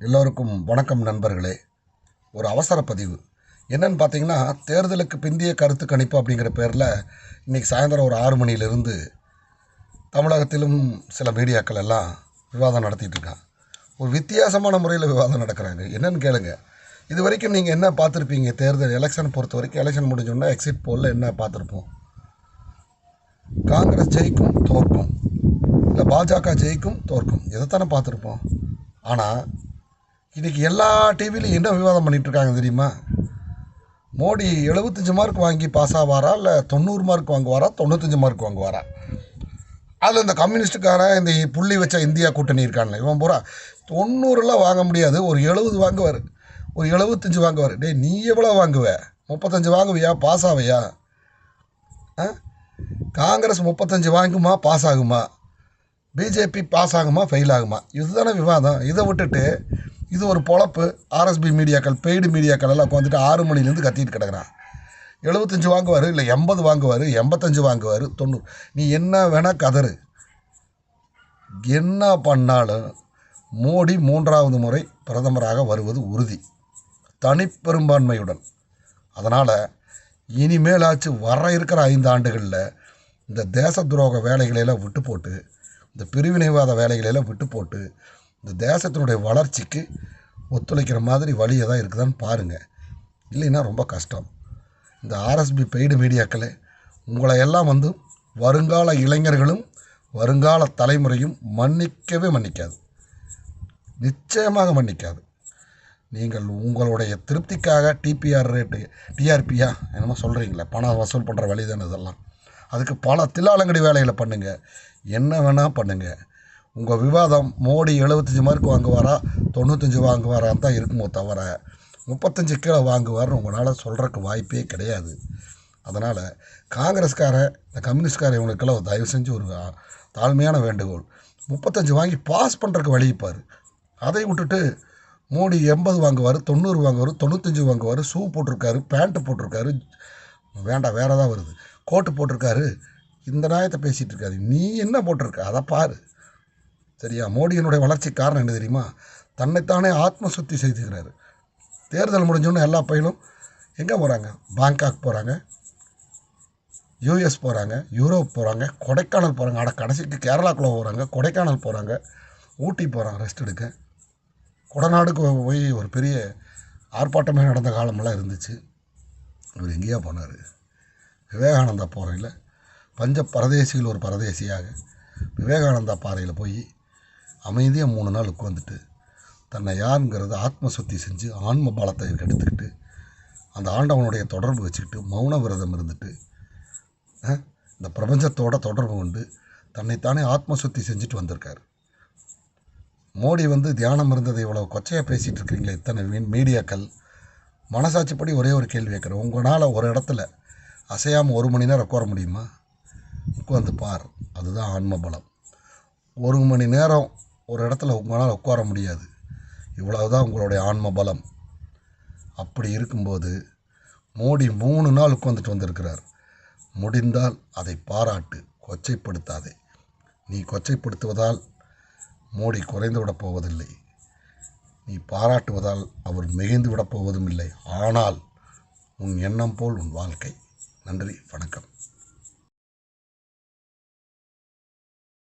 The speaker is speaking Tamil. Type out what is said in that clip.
எல்லோருக்கும் வணக்கம் நண்பர்களே. ஒரு அவசர பதிவு. என்னென்னு பார்த்தீங்கன்னா தேர்தலுக்கு பிந்திய கருத்து கணிப்பு அப்படிங்கிற பேரில் இன்றைக்கி சாயந்தரம் ஒரு ஆறு மணியிலிருந்து தமிழகத்திலும் சில மீடியாக்கள் எல்லாம் விவாதம் நடத்திட்டு இருக்காங்க. ஒரு வித்தியாசமான முறையில் விவாதம் நடக்கிறாங்க. என்னென்னு கேளுங்க. இது வரைக்கும் நீங்கள் என்ன பார்த்துருப்பீங்க? தேர்தல் எலெக்ஷன் பொறுத்த வரைக்கும் எலெக்ஷன் முடிஞ்சோன்னா எக்ஸிட் போலில் என்ன பார்த்துருப்போம்? காங்கிரஸ் ஜெயிக்கும் தோற்கும். இல்லை பாஜக ஜெயிக்கும் தோற்கும். இதைத்தானே பார்த்துருப்போம்? ஆனால் இன்றைக்கி எல்லா டிவிலையும் என்ன விவாதம் பண்ணிகிட்ருக்காங்க இருக்காங்க தெரியுமா? மோடி எழுபத்தஞ்சி மார்க் வாங்கி பாஸ் ஆவாரா? இல்லை தொண்ணூறு மார்க் வாங்குவாரா? தொண்ணூத்தஞ்சு மார்க் வாங்குவாரா? அதில் இந்த கம்யூனிஸ்ட்டுக்காரன் இந்த புள்ளி வச்ச இந்தியா கூட்டணி இருக்கான்ல இவன் பூரா தொண்ணூறுலாம் வாங்க முடியாது ஒரு எழுபது வாங்குவார். ஒரு எழுபத்தஞ்சி வாங்குவார். டே நீ எவ்வளோ வாங்குவ? முப்பத்தஞ்சு வாங்குவியா? பாஸ் ஆவையா? ஆ? காங்கிரஸ் முப்பத்தஞ்சு வாங்குமா? பாஸ் ஆகுமா? பிஜேபி பாஸ் ஆகுமா? ஃபெயில் ஆகுமா? இதுதானே விவாதம். இதை விட்டுட்டு இது ஒரு பொழப்பு. ஆர்எஸ்பி மீடியாக்கள் பெய்டு மீடியாக்கள் எல்லாம் உட்காந்துட்டு ஆறு மணிலேருந்து கத்திட்டு கிடக்குறான். எழுபத்தஞ்சு வாங்குவார் இல்லை எண்பது வாங்குவார் எண்பத்தஞ்சு வாங்குவார் தொண்ணூறு. நீ என்ன வேணால் கதறு. என்ன பண்ணாலும் மோடி மூன்றாவது முறை பிரதமராக வருவது உறுதி. தனிப்பெரும்பான்மையுடன். அதனால் இனிமேலாச்சு வர இருக்கிற ஐந்து ஆண்டுகளில் இந்த தேச துரோக வேலைகளையெல்லாம் விட்டு போட்டு இந்த பிரிவினைவாத வேலைகளையெல்லாம் விட்டு போட்டு இந்த தேசத்தினுடைய வளர்ச்சிக்கு ஒத்துழைக்கிற மாதிரி வழி எதாவது இருக்குதான்னு பாருங்கள் இல்லைன்னா ரொம்ப கஷ்டம். இந்த ஆர்எஸ்பி பெய்டு மீடியாக்களே உங்களை எல்லாம் வந்து வருங்கால இளைஞர்களும் வருங்கால தலைமுறையும் மன்னிக்கவே மன்னிக்காது. நிச்சயமாக மன்னிக்காது. நீங்கள் உங்களுடைய திருப்திக்காக டிபிஆர் ரேட்டு டிஆர்பியா என்னமோ சொல்கிறீங்களே பணம் வசூல் பண்ணுற வழி தானே இதெல்லாம். அதுக்கு பல தில்லாலங்கடி வேலைகளை பண்ணுங்கள் என்ன வேணால் பண்ணுங்கள் உங்கள் விவாதம் மோடி எழுபத்தஞ்சி மார்க் வாங்குவாரா? தொண்ணூத்தஞ்சு வாங்குவாரான்னு தான் இருக்குமோ தவிர முப்பத்தஞ்சு கீழே வாங்குவார்னு உங்களால் சொல்கிறக்கு வாய்ப்பே கிடையாது. அதனால் காங்கிரஸ்காரன் இந்த கம்யூனிஸ்ட்காரன் இவங்களுக்கெல்லாம் தயவு செஞ்சு ஒரு தாழ்மையான வேண்டுகோள். முப்பத்தஞ்சு வாங்கி பாஸ் பண்ணுறக்கு வழிப்பார் அதை விட்டுட்டு மோடி எண்பது வாங்குவார் தொண்ணூறு வாங்குவார் தொண்ணூத்தஞ்சு வாங்குவார் ஷூ போட்டிருக்காரு பேண்ட்டு போட்டிருக்காரு. வேண்டாம் வேறு ஏதாவது வருது. கோட்டு போட்டிருக்காரு. இந்த நியாயத்தை பேசிகிட்டு இருக்காரு. நீ என்ன போட்டிருக்க? அதை பாரு. சரியா மோடியினுடைய வளர்ச்சி காரணம் என்ன தெரியுமா? தன்னைத்தானே ஆத்ம சுத்தி செய்துக்கிறாரு தேர்தல் முடிஞ்சோன்னு எல்லா பையனும் எங்கே போகிறாங்க பேங்காக் போகிறாங்க யூஎஸ் போகிறாங்க யூரோப் போகிறாங்க கொடைக்கானல் போகிறாங்க அட கடைசிக்கு கேரளாக்குள்ளே போகிறாங்க கொடைக்கானல் போகிறாங்க ஊட்டி போகிறாங்க ரெஸ்ட் எடுக்க. கொடநாடுக்கு போய் ஒரு பெரிய ஆர்ப்பாட்டமே நடந்த காலமெல்லாம் இருந்துச்சு. இவர் எங்கேயா போனார். விவேகானந்தா போகிறையில் பஞ்ச பரதேசிகள் ஒரு பரதேசியாக விவேகானந்தா பாறையில் போய் அமைதியாக மூணு நாள் உட்காந்துட்டு தன்னை யாருங்கிறத ஆத்ம சுத்தி செஞ்சு ஆன்ம பலத்தை எடுத்துக்கிட்டு அந்த ஆண்டவனுடைய தொடர்பு வச்சுக்கிட்டு மௌன விரதம் இருந்துட்டு இந்த பிரபஞ்சத்தோட தொடர்பு கொண்டு தன்னைத்தானே ஆத்ம சுத்தி செஞ்சுட்டு வந்திருக்கார். மோடி வந்து தியானம் இருந்ததை இவ்வளோ கொச்சையாக பேசிகிட்டு இருக்கீங்களே இத்தனை மீ- மீடியாக்கள். மனசாட்சிப்படி ஒரே ஒரு கேள்வி கேட்குறேன். உங்களால் ஒரு இடத்துல அசையாமல் ஒரு மணி நேரம் உட்கார முடியுமா? உட்காந்து பார். அதுதான் ஆன்ம பலம். ஒரு மணி நேரம் ஒரு இடத்துல உங்களால் உட்கார முடியாது. இவ்வளவுதான் உங்களுடைய ஆன்ம பலம். அப்படி இருக்கும்போது மோடி மூணு நாள் உட்காந்துட்டு வந்திருக்கிறார். முடிந்தால் அதை பாராட்டு கொச்சைப்படுத்தாதே. நீ கொச்சைப்படுத்துவதால் மோடி குறைந்து விடப் போவதில்லை. நீ பாராட்டுவதால் அவர் மிகைந்து விடப் போவதும் இல்லை. ஆனால் உன் எண்ணம் போல் உன் வாழ்க்கை. நன்றி வணக்கம்.